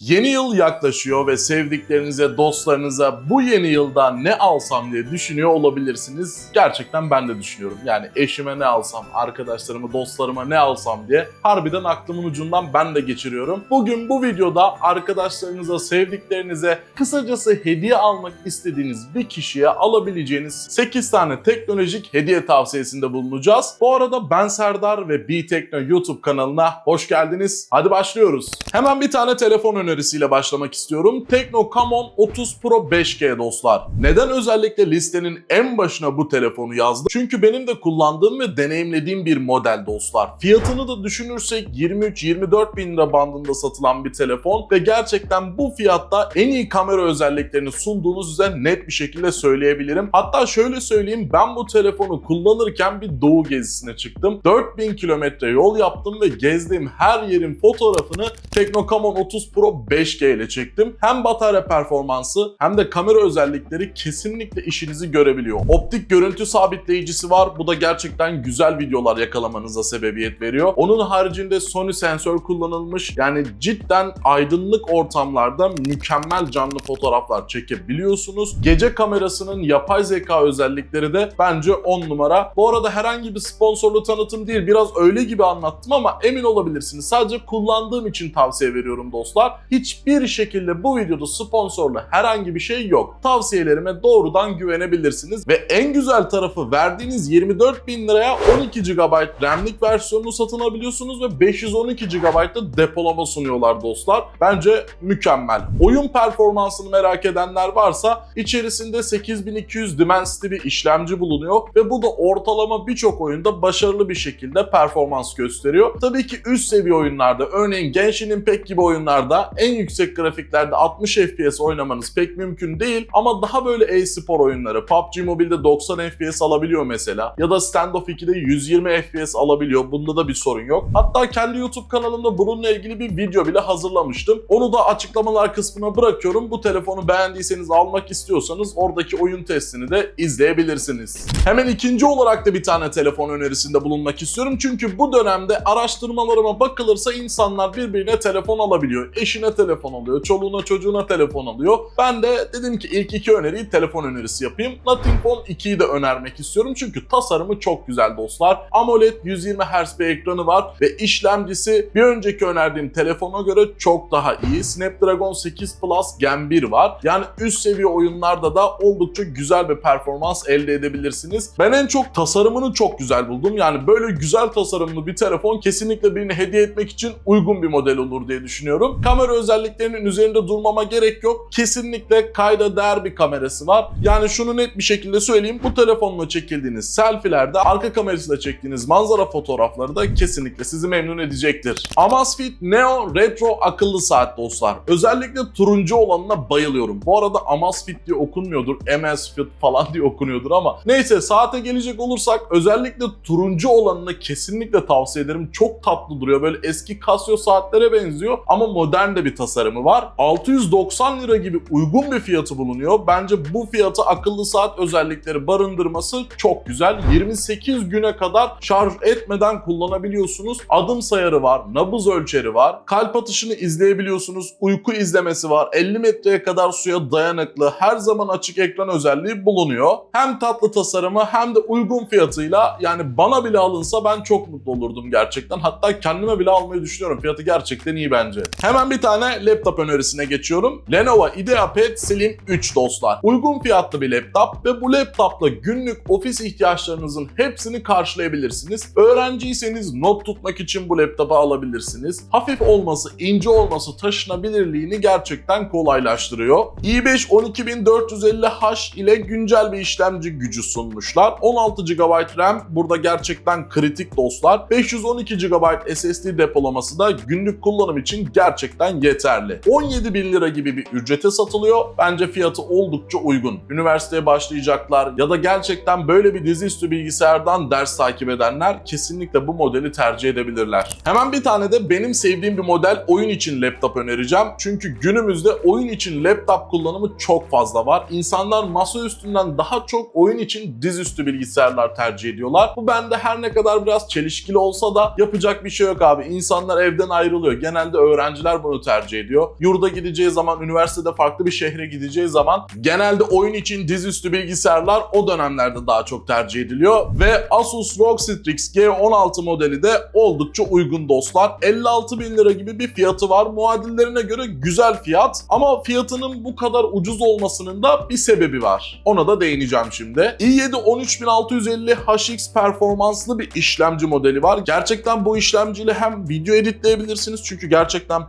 Yeni yıl yaklaşıyor ve sevdiklerinize, dostlarınıza bu yeni yılda ne alsam diye düşünüyor olabilirsiniz. Gerçekten ben de düşünüyorum. Yani eşime ne alsam, arkadaşlarıma, dostlarıma ne alsam diye harbiden aklımın ucundan ben de geçiriyorum. Bugün bu videoda arkadaşlarınıza, sevdiklerinize, kısacası hediye almak istediğiniz bir kişiye alabileceğiniz 8 tane teknolojik hediye tavsiyesinde bulunacağız. Bu arada ben Serdar ve B-Tekno YouTube kanalına hoş geldiniz. Hadi başlıyoruz. Hemen bir tane telefon önerisiyle başlamak istiyorum. Tekno Camon 30 Pro 5G dostlar. Neden özellikle listenin en başına bu telefonu yazdım? Çünkü benim de kullandığım ve deneyimlediğim bir model dostlar. Fiyatını da düşünürsek 23-24 bin lira bandında satılan bir telefon ve gerçekten bu fiyatta en iyi kamera özelliklerini sunduğunu size net bir şekilde söyleyebilirim. Hatta şöyle söyleyeyim ben bu telefonu kullanırken bir doğu gezisine çıktım. 4000 kilometre yol yaptım ve gezdiğim her yerin fotoğrafını Tekno Camon 30 Pro 5G ile çektim. Hem batarya performansı hem de kamera özellikleri kesinlikle işinizi görebiliyor. Optik görüntü sabitleyicisi var. Bu da gerçekten güzel videolar yakalamanıza sebebiyet veriyor. Onun haricinde Sony sensör kullanılmış. Yani cidden aydınlık ortamlarda mükemmel canlı fotoğraflar çekebiliyorsunuz. Gece kamerasının yapay zeka özellikleri de bence 10 numara. Bu arada herhangi bir sponsorlu tanıtım değil. Biraz öyle gibi anlattım ama emin olabilirsiniz. Sadece kullandığım için tavsiye veriyorum dostlar. Hiçbir şekilde bu videoda sponsorlu herhangi bir şey yok. Tavsiyelerime doğrudan güvenebilirsiniz. Ve en güzel tarafı verdiğiniz 24 bin liraya 12 GB RAM'lik versiyonunu satın alabiliyorsunuz ve 512 GB da depolama sunuyorlar dostlar. Bence mükemmel. Oyun performansını merak edenler varsa içerisinde 8200 Dimensity bir işlemci bulunuyor ve bu da ortalama birçok oyunda başarılı bir şekilde performans gösteriyor. Tabii ki üst seviye oyunlarda örneğin Genshin Impact gibi oyunlarda en yüksek grafiklerde 60 FPS oynamanız pek mümkün değil ama daha böyle e-spor oyunları PUBG Mobile'de 90 FPS alabiliyor mesela ya da Standoff 2'de 120 FPS alabiliyor. Bunda da bir sorun yok. Hatta kendi YouTube kanalımda bununla ilgili bir video bile hazırlamıştım. Onu da açıklamalar kısmına bırakıyorum. Bu telefonu beğendiyseniz almak istiyorsanız oradaki oyun testini de izleyebilirsiniz. Hemen ikinci olarak da bir tane telefon önerisinde bulunmak istiyorum. Çünkü bu dönemde araştırmalarıma bakılırsa insanlar birbirine telefon alabiliyor. Eşine telefon alıyor, çoluğuna çocuğuna telefon alıyor. Ben de dedim ki ilk iki öneriyi telefon önerisi yapayım. Nothing Phone 2'yi de önermek istiyorum. Çünkü tasarımı çok güzel dostlar. AMOLED 120 Hz bir ekranı var ve işlemcisi bir önceki önerdiğim telefona göre çok daha iyi. Snapdragon 8 Plus Gen 1 var. Yani üst seviye oyunlarda da oldukça güzel bir performans elde edebilirsiniz. Ben en çok tasarımını çok güzel buldum. Yani böyle güzel tasarımlı bir telefon kesinlikle birini hediye etmek için uygun bir model olur diye düşünüyorum. Kamera özelliklerinin üzerinde durmama gerek yok. Kesinlikle kayda değer bir kamerası var. Yani şunu net bir şekilde söyleyeyim. Bu telefonla çekildiğiniz selfielerde arka kamerasıyla çektiğiniz manzara fotoğrafları da kesinlikle sizi memnun edecektir. Amazfit Neo Retro akıllı saat dostlar. Özellikle turuncu olanına bayılıyorum. Bu arada Amazfit diye okunmuyordur. Amazfit falan diye okunuyordur ama neyse saate gelecek olursak özellikle turuncu olanını kesinlikle tavsiye ederim. Çok tatlı duruyor. Böyle eski Casio saatlere benziyor ama modern de bir tasarımı var. 690 lira gibi uygun bir fiyatı bulunuyor. Bence bu fiyatı akıllı saat özellikleri barındırması çok güzel. 28 güne kadar şarj etmeden kullanabiliyorsunuz. Adım sayarı var, nabız ölçeri var, kalp atışını izleyebiliyorsunuz, uyku izlemesi var, 50 metreye kadar suya dayanıklı, her zaman açık ekran özelliği bulunuyor. Hem tatlı tasarımı hem de uygun fiyatıyla yani bana bile alınsa ben çok mutlu olurdum gerçekten. Hatta kendime bile almayı düşünüyorum. Fiyatı gerçekten iyi bence. Hemen bir tane laptop önerisine geçiyorum. Lenovo IdeaPad Slim 3 dostlar. Uygun fiyatlı bir laptop ve bu laptopla günlük ofis ihtiyaçlarınızın hepsini karşılayabilirsiniz. Öğrenciyseniz not tutmak için bu laptopu alabilirsiniz. Hafif olması, ince olması taşınabilirliğini gerçekten kolaylaştırıyor. i5 12450H ile güncel bir işlemci gücü sunmuşlar. 16 GB RAM burada gerçekten kritik dostlar. 512 GB SSD depolaması da günlük kullanım için gerçekten yeterli. 17 bin lira gibi bir ücrete satılıyor. Bence fiyatı oldukça uygun. Üniversiteye başlayacaklar ya da gerçekten böyle bir dizüstü bilgisayardan ders takip edenler kesinlikle bu modeli tercih edebilirler. Hemen bir tane de benim sevdiğim bir model oyun için laptop önereceğim. Çünkü günümüzde oyun için laptop kullanımı çok fazla var. İnsanlar masa üstünden daha çok oyun için dizüstü bilgisayarlar tercih ediyorlar. Bu bende her ne kadar biraz çelişkili olsa da yapacak bir şey yok abi. İnsanlar evden ayrılıyor. Genelde öğrenciler bunu tercih ediyor. Yurda gideceği zaman, üniversitede farklı bir şehre gideceği zaman genelde oyun için dizüstü bilgisayarlar o dönemlerde daha çok tercih ediliyor. Ve Asus ROG Strix G16 modeli de oldukça uygun dostlar. 56 bin lira gibi bir fiyatı var. Muadillerine göre güzel fiyat ama fiyatının bu kadar ucuz olmasının da bir sebebi var. Ona da değineceğim şimdi. i7 13650 HX performanslı bir işlemci modeli var. Gerçekten bu işlemciyle hem video editleyebilirsiniz çünkü gerçekten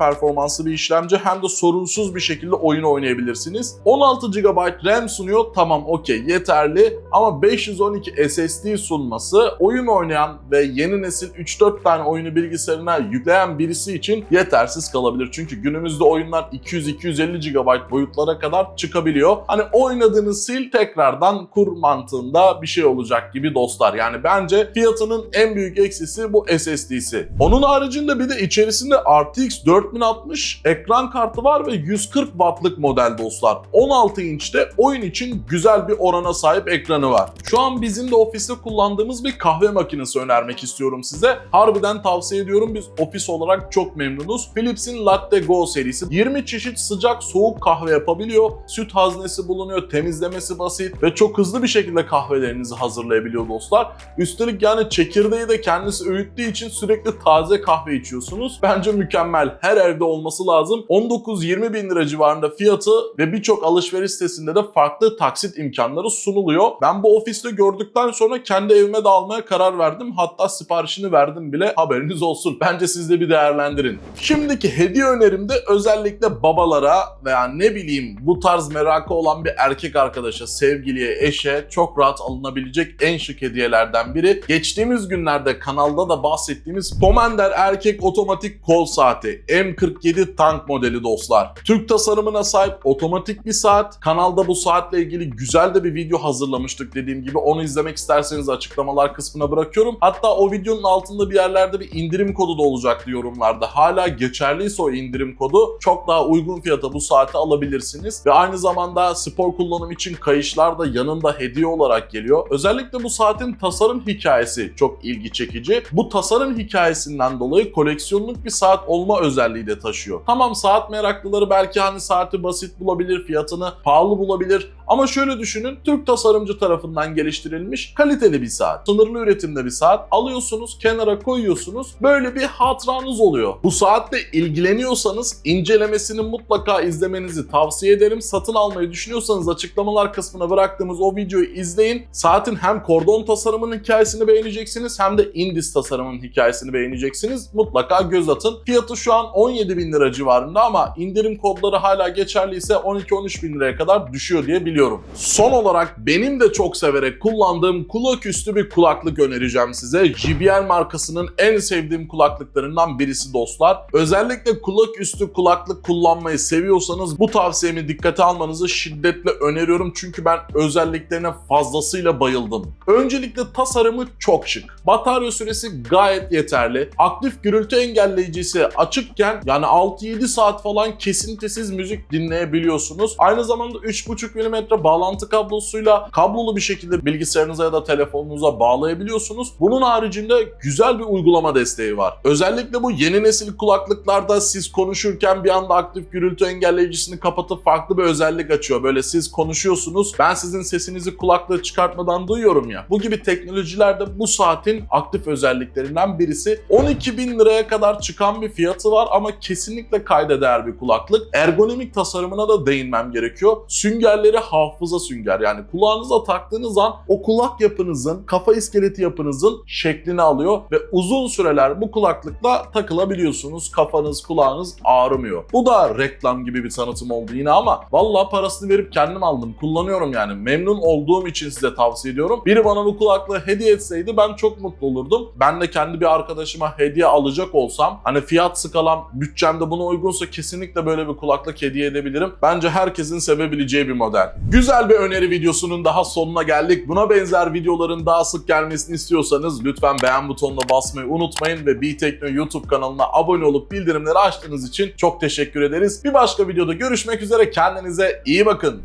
performanslı bir işlemci hem de sorunsuz bir şekilde oyun oynayabilirsiniz. 16 GB RAM sunuyor. Tamam okey yeterli ama 512 SSD sunması oyun oynayan ve yeni nesil 3-4 tane oyunu bilgisayarına yükleyen birisi için yetersiz kalabilir. Çünkü günümüzde oyunlar 200-250 GB boyutlara kadar çıkabiliyor. Hani oynadığını sil tekrardan kur mantığında bir şey olacak gibi dostlar. Yani bence fiyatının en büyük eksisi bu SSD'si. Onun haricinde bir de içerisinde RTX 4060 ekran kartı var ve 140 wattlık model dostlar. 16 inçte oyun için güzel bir orana sahip ekranı var. Şu an bizim de ofiste kullandığımız bir kahve makinesi önermek istiyorum size. Harbiden tavsiye ediyorum. Biz ofis olarak çok memnunuz. Philips'in Latte Go serisi 20 çeşit sıcak soğuk kahve yapabiliyor. Süt haznesi bulunuyor. Temizlemesi basit ve çok hızlı bir şekilde kahvelerinizi hazırlayabiliyor dostlar. Üstelik yani çekirdeği de kendisi öğüttüğü için sürekli taze kahve içiyorsunuz. Bence mükemmel. Her evde olması lazım. 19-20 bin lira civarında fiyatı ve birçok alışveriş sitesinde de farklı taksit imkanları sunuluyor. Ben bu ofiste gördükten sonra kendi evime de almaya karar verdim. Hatta siparişini verdim bile haberiniz olsun. Bence siz de bir değerlendirin. Şimdiki hediye önerimde özellikle babalara veya ne bileyim bu tarz merakı olan bir erkek arkadaşa, sevgiliye, eşe çok rahat alınabilecek en şık hediyelerden biri. Geçtiğimiz günlerde kanalda da bahsettiğimiz Pomender erkek otomatik kol saati M47 tank modeli dostlar. Türk tasarımına sahip otomatik bir saat. Kanalda bu saatle ilgili güzel de bir video hazırlamıştık dediğim gibi. Onu izlemek isterseniz açıklamalar kısmına bırakıyorum. Hatta o videonun altında bir yerlerde bir indirim kodu da olacaktı yorumlarda. Hala geçerliyse o indirim kodu çok daha uygun fiyata bu saati alabilirsiniz. Ve aynı zamanda spor kullanım için kayışlar da yanında hediye olarak geliyor. Özellikle bu saatin tasarım hikayesi çok ilgi çekici. Bu tasarım hikayesinden dolayı koleksiyonluk bir saat olma özelliği de taşıyor. Tamam saat meraklıları belki hani saati basit bulabilir, fiyatını pahalı bulabilir ama şöyle düşünün Türk tasarımcı tarafından geliştirilmiş kaliteli bir saat. Sınırlı üretimde bir saat. Alıyorsunuz, kenara koyuyorsunuz. Böyle bir hatıranız oluyor. Bu saatle ilgileniyorsanız incelemesini mutlaka izlemenizi tavsiye ederim. Satın almayı düşünüyorsanız açıklamalar kısmına bıraktığımız o videoyu izleyin. Saatin hem kordon tasarımının hikayesini beğeneceksiniz hem de indis tasarımının hikayesini beğeneceksiniz. Mutlaka göz atın. Fiyatı şu an 17 bin lira civarında ama indirim kodları hala geçerliyse 12-13 bin liraya kadar düşüyor diye biliyorum. Son olarak benim de çok severek kullandığım kulak üstü bir kulaklık önereceğim size. JBL markasının en sevdiğim kulaklıklarından birisi dostlar. Özellikle kulak üstü kulaklık kullanmayı seviyorsanız bu tavsiyemi dikkate almanızı şiddetle öneriyorum. Çünkü ben özelliklerine fazlasıyla bayıldım. Öncelikle tasarımı çok şık. Batarya süresi gayet yeterli. Aktif gürültü engelleyicisi açıkken yani 6-7 saat falan kesintisiz müzik dinleyebiliyorsunuz. Aynı zamanda 3.5 mm bağlantı kablosuyla kablolu bir şekilde bilgisayarınıza ya da telefonunuza bağlayabiliyorsunuz. Bunun haricinde güzel bir uygulama desteği var. Özellikle bu yeni nesil kulaklıklarda siz konuşurken bir anda aktif gürültü engelleyicisini kapatıp farklı bir özellik açıyor. Böyle siz konuşuyorsunuz. Ben sizin sesinizi kulaklığı çıkartmadan duyuyorum ya. Bu gibi teknolojilerde bu saatin aktif özelliklerinden birisi. 12 bin liraya kadar çıkan bir fiyatı var ama kesinlikle kayda değer bir kulaklık. Ergonomik tasarımına da değinmem gerekiyor. Süngerleri hafıza sünger. Yani kulağınıza taktığınız an o kulak yapınızın, kafa iskeleti yapınızın şeklini alıyor ve uzun süreler bu kulaklıkla takılabiliyorsunuz. Kafanız, kulağınız ağrımıyor. Bu da reklam gibi bir tanıtım oldu yine ama vallahi parasını verip kendim aldım. Kullanıyorum yani. Memnun olduğum için size tavsiye ediyorum. Biri bana bu kulaklığı hediye etseydi ben çok mutlu olurdum. Ben de kendi bir arkadaşıma hediye alacak olsam hani fiyat skalam bütçemde buna uygunsa kesinlikle böyle bir kulaklık hediye edebilirim. Bence herkesin sevebileceği bir model. Güzel bir öneri videosunun daha sonuna geldik. Buna benzer videoların daha sık gelmesini istiyorsanız lütfen beğen butonuna basmayı unutmayın ve BTekno YouTube kanalına abone olup bildirimleri açtığınız için çok teşekkür ederiz. Bir başka videoda görüşmek üzere. Kendinize iyi bakın.